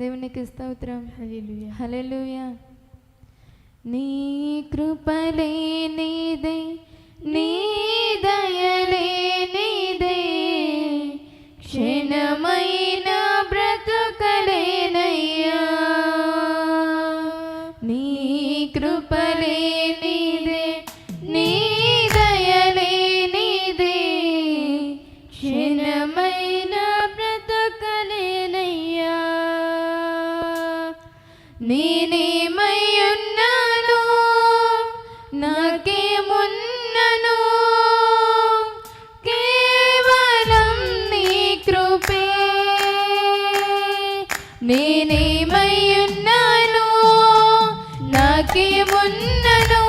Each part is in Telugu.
దేవునికి స్తోత్రం. హల్లెలూయా. నీ కృపలే నీదే నీ దయలే నీదే. క్షణమైన నేనేమయ్యున్నాను నాకేమున్నను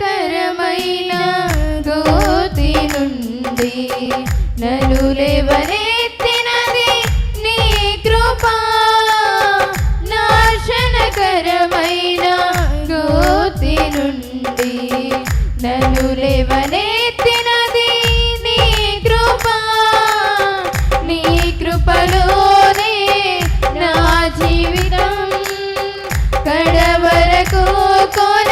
నాశనకరమైన గోతి నుండి నలులే లేవనెత్తినది నీ కృపా. నాశనకరమైన గోతి నుండి నలు లేవనెత్తినది నీ కృపా. నీ కృపలోనే నా జీవితం. కొనసాగించేదన్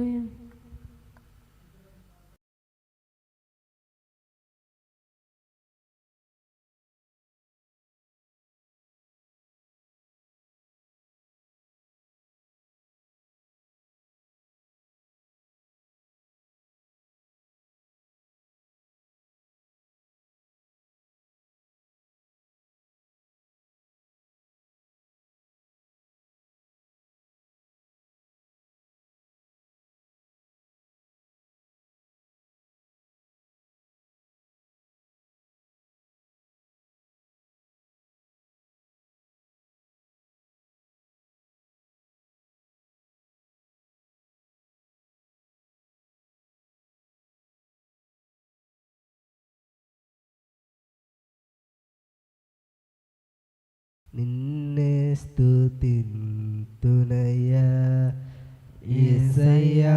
Hallelujah. నిన్నే స్తుతింతునయ్యా. యేసయ్యా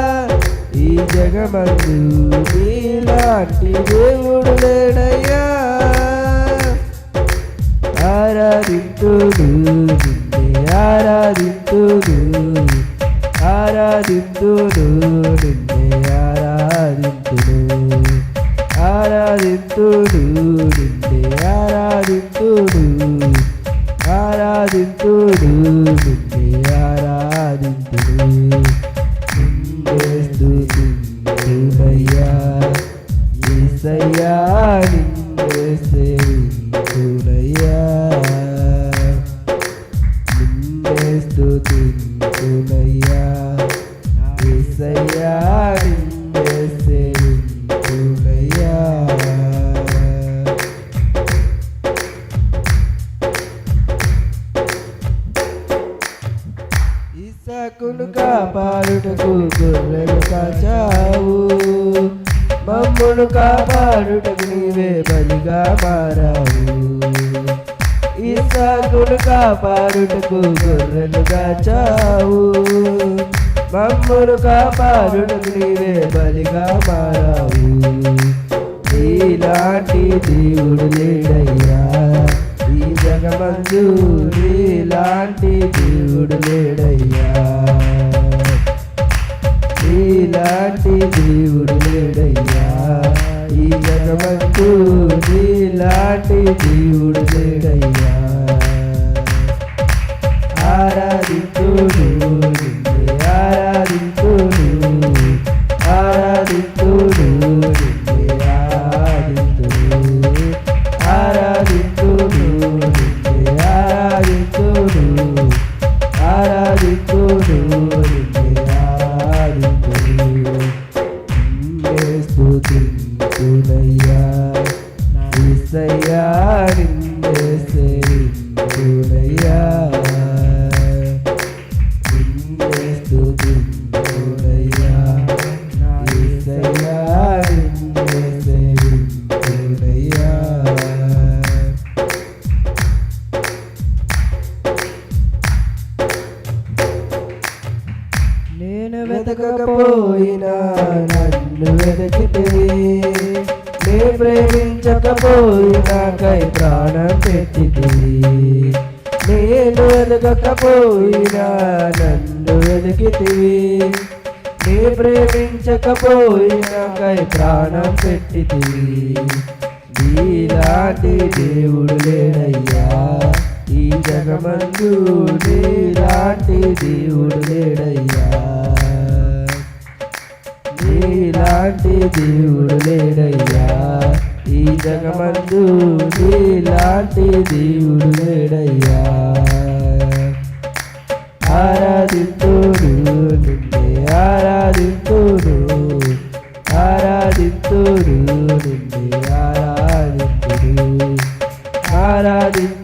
ఈ జగమందు నీలాంటి దేవుడు లేడయ్యా ఆరాధింతుడు నిన్నే ఆరాధింతుడు ఆరాధింతుడు నిన్నే ఆరాధింతుడు ఆరాధింతుడు నిన్నే ఆరాధింతుడు ఆరాధింతుడు యేసయ్యా మమ్మును కాపాడుటకు నీవే బలిగా మారావు. ఇసాకును కాపాడుటకు గొర్రెలుగా చావు. మమ్మును కాపాడుటకు నీవే బలిగా మారావు. నీలాంటి దేవుడు లేడయ్యా. ఈ జగమందు నీలాంటి దేవుడు లేడయ్యా. నీలాంటి దేవుడు లేడ నీలాంటి దేవుడు లేడయ్యా ఆరాధితుడు నిన్నే ఆరాధితుడు ఆరాధితుడు నిన్నే ఆరాధితుడు నిన్నే ఆరాధితుడు ఆరాధితుడు నిన్నే నిన్నే స్తుతింతునయ్యా నేను వెతకపోయినా నన్ను వెతికితివి నే ప్రేమించకపోయినా కై ప్రాణం పెట్టితివి. నేను వెతకకపోయినా నన్ను వెతికితివి నే ప్రేమించకపోయినా కై ప్రాణం పెట్టితివి. నీలాంటి దేవుడు లేడయ్యా ఈ జగమందు నీలాంటి దేవుడు లేడయ్యా. నీలాంటి దేవుడు లేడయ్యా. ఈ జగమందు నీలాంటి దేవుడు లేడయ్యా. ఆరాధితుడు నిన్నే ఆరాధితుడు. ఆరాధితుడు నిన్నే ఆరాధితుడు. ఆరాధి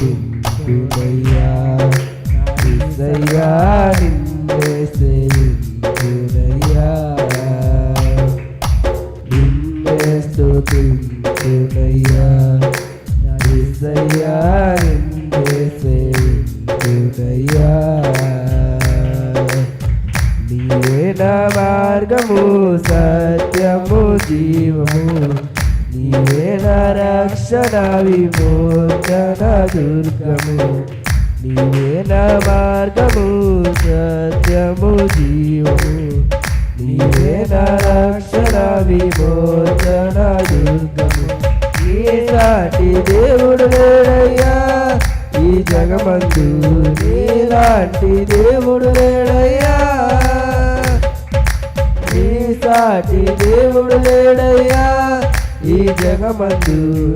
Amen. విమోచన దుర్గము నీవే నా మార్గము సత్యము జీవము. నీవే నా రక్షణ విమోచన దుర్గము. ఈ సాటి దేవుడు లేడయ్యా ఈ జగమందు. నీలాంటి దేవుడు లేడయ్యా. నీ సాటి దేవుడు లేడయ్యా ఈ జగమందు.